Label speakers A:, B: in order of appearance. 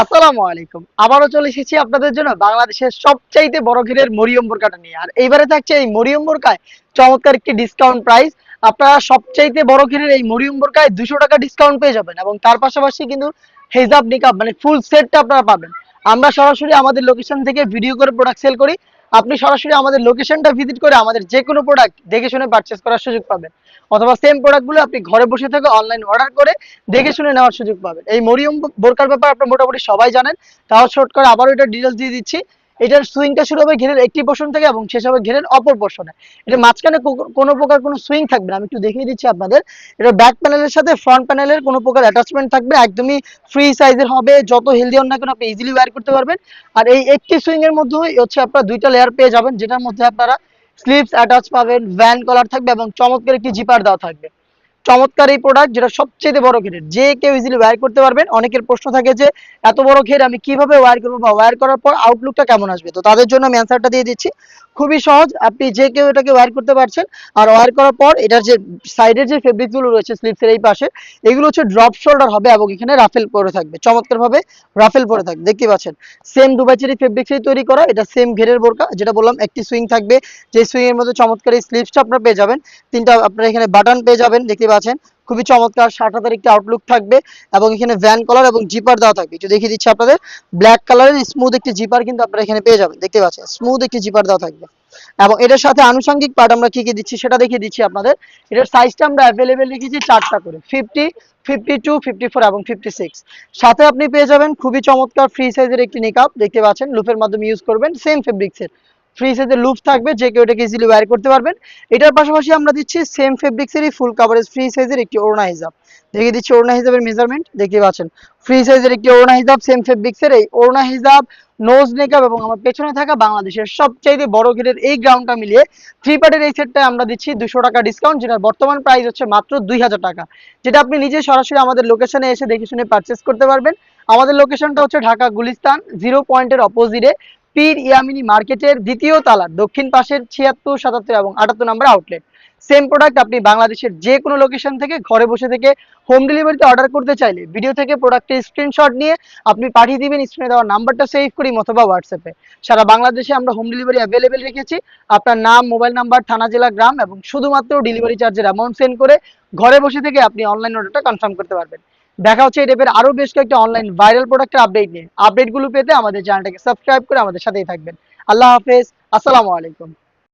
A: আসসালামু আলাইকুম। আবারও চলে এসেছি আপনাদের জন্য বাংলাদেশের সবচাইতে বড় ঘিরের মরিয়ম বোরকাটা নিয়ে। আর এইবারে থাকছে এই মরিয়ম বোরকায় চমৎকার একটি ডিসকাউন্ট প্রাইস আপনারা সবচাইতে বড় ঘিরের এই মরিয়ম বোরকায় দুশো টাকা ডিসকাউন্ট পেয়ে যাবেন এবং তার পাশাপাশি কিন্তু হেজাব নিকাব মানে ফুল সেটটা আপনারা পাবেন। আমরা সরাসরি আমাদের লোকেশন থেকে ভিডিও করে প্রোডাক্ট সেল করি। আপনি সরাসরি আমাদের লোকেশনটা ভিজিট করে আমাদের যে কোনো প্রোডাক্ট দেখে শুনে পারচেস করার সুযোগ পাবেন। অথবা সেম প্রোডাক্টগুলো আপনি ঘরে বসে থেকে অনলাইন অর্ডার করে দেখে শুনে নেওয়ার সুযোগ পাবেন। এই মরিয়ম বোরকার ব্যাপার আপনার মোটামুটি সবাই জানেন। তাও শর্ট করে আবারও এটা ডিটেলস দিয়ে দিচ্ছি। এটার সুইংটা শুরু হবে ঘেরের একটি পোর্শন থেকে এবং শেষ হবে ঘেরের অপর পোর্শনে এটা মাঝখানে কোনো প্রকার কোনো সুইং থাকবে না। আমি একটু দেখিয়ে দিচ্ছি আপনাদের। এটা ব্যাক প্যানেলের সাথে ফ্রন্ট প্যানেলের কোনো প্রকার অ্যাটাচমেন্ট থাকবে। একদমই ফ্রি সাইজের হবে। যত হেলদি হন না কেন আপনি ইজিলি ওয়্যার করতে পারবেন। আর এই একটি সুইং এর মধ্যে হচ্ছে আপনারা দুইটা লেয়ার পেয়ে যাবেন, যেটার মধ্যে আপনারা স্লিপস অ্যাটাচ পাবেন ভ্যান কলার থাকবে এবং চমৎকার একটি জিপার দেওয়া থাকবে। চমৎকার এই প্রোডাক্ট যেটা সবচেয়ে বড় ঘেরের যে কেউ ইজিলি ওয়্যার করতে পারবেন। অনেকের প্রশ্ন থাকে যে, এত বড় ঘের আমি কীভাবে ওয়্যার করব বা ওয়্যার করার পর আউটলুকটা কেমন আসবে? তো তাদের জন্য আমি অ্যান্সারটা দিয়ে দিচ্ছি। খুবই সহজ, আপনি যে কেউ এটাকে ওয়্যার করতে পারছেন, আর ওয়্যার করার পর এটার যে সাইডের যে ফেব্রিকগুলো রয়েছে স্লিপসের এই পাশে, এগুলো হচ্ছে ড্রপ শোল্ডার হবে এবং এখানে রাফেল পরে থাকবে। চমৎকার ভাবে রাফেল পরে থাকবে। দেখতে পাচ্ছেন সেম দুবাইচেরি ফেব্রিক্সেই তৈরি করা, এটা সেম ঘেরের বোরকা, যেটা বললাম একটি সুইং থাকবে। যে সুইং এর মধ্যে চমৎকার এই স্লিপসটা আপনারা পেয়ে যাবেন। তিনটা আপনারা এখানে বাটন পেয়ে যাবেন দেখতে পাচ্ছেন। খুবই চমৎকার ষাট হাজার একটি আউটলুক থাকবে এবং এখানে ভ্যান কলার এবং জিপার দেওয়া থাকবে। একটু দেখিয়ে দিচ্ছি আপনাদের। ব্ল্যাক কালারের স্মুথ একটি জিপার কিন্তু আপনারা এখানে পেয়ে যাবেন। দেখতে পাচ্ছেন স্মুথ একটি জিপার দেওয়া থাকবে। এবং এটার সাথে আনুষঙ্গিক পার্ট আমরা কি কি দিচ্ছি সেটা দেখিয়ে দিচ্ছি আপনাদের। এটার সাইজটা আমরা অ্যাভেলেবেল রেখেছি চারটা করে। Fifty fifty two fifty four এবং ফিফটি সিক্স সাথে আপনি পেয়ে যাবেন খুবই চমৎকার ফ্রি সাইজের একটি নিকাপ দেখতে পাচ্ছেন লুপের মাধ্যমে ইউজ করবেন। সেম ফেব্রিক্সের ফ্রি সাইজের লুপ থাকবে, যে কেউ এটাকে ইজিলি ওয়্যার করতে পারবেন। এটার পাশাপাশি আমরা দিচ্ছি সেম ফেব্রিক্সেরই ফুল কাভারেজ ফ্রি সাইজের একটি ওড়না হিসাব দেখিয়ে দিচ্ছি ওড়না হিসাবের মেজারমেন্ট দেখতে পাচ্ছেন। ফ্রি সাইজের একটি ওড়না হিসাব সেম ফেব্রিক্সের এই ওড়না হিসাব নোজ মেকআপ এবং আমার পেছনে থাকা বাংলাদেশের সবচাইতে বড় গ্রেডের এই গ্রাউন্ডটা মিলিয়ে থ্রি পার্টের এই সেটটা আমরা দিচ্ছি দুশো টাকা ডিসকাউন্ট যেটার বর্তমান প্রাইস হচ্ছে মাত্র দুই হাজার টাকা। যেটা আপনি নিজে সরাসরি আমাদের লোকেশনে এসে দেখে শুনে পারচেস করতে পারবেন। আমাদের লোকেশনটা হচ্ছে ঢাকা গুলিস্তান জিরো পয়েন্টের অপোজিটে পীর ইয়ামিনী মার্কেটের দ্বিতীয় তালা, দক্ষিণ পাশের ছিয়াত্তর, সাতাত্তর এবং আটাত্তর নম্বর আউটলেট সেম প্রোডাক্ট আপনি বাংলাদেশের যে কোনো লোকেশন থেকে ঘরে বসে থেকে হোম ডেলিভারিতে অর্ডার করতে চাইলে ভিডিও থেকে প্রোডাক্টের স্ক্রিনশট নিয়ে আপনি পাঠিয়ে দিবেন স্ক্রিনে দেওয়ার নাম্বারটা সেভ করি অথবা হোয়াটসঅ্যাপে সারা বাংলাদেশে আমরা হোম ডেলিভারি অ্যাভেলেবেল রেখেছি। আপনার নাম মোবাইল নাম্বার থানা, জেলা, গ্রাম এবং শুধুমাত্র ডেলিভারি চার্জের অ্যামাউন্ট সেন্ড করে ঘরে বসে থেকে আপনি অনলাইন অর্ডারটা কনফার্ম করতে পারবেন। দেখা হচ্ছে এই টাইপের আরও বেশ কয়েকটা অনলাইন ভাইরাল প্রোডাক্টের আপডেট নিয়ে। আপডেটগুলো পেতে আমাদের চ্যানেলটাকে সাবস্ক্রাইব করে আমাদের সাথেই থাকবেন। আল্লাহ হাফেজ। আসসালামু আলাইকুম।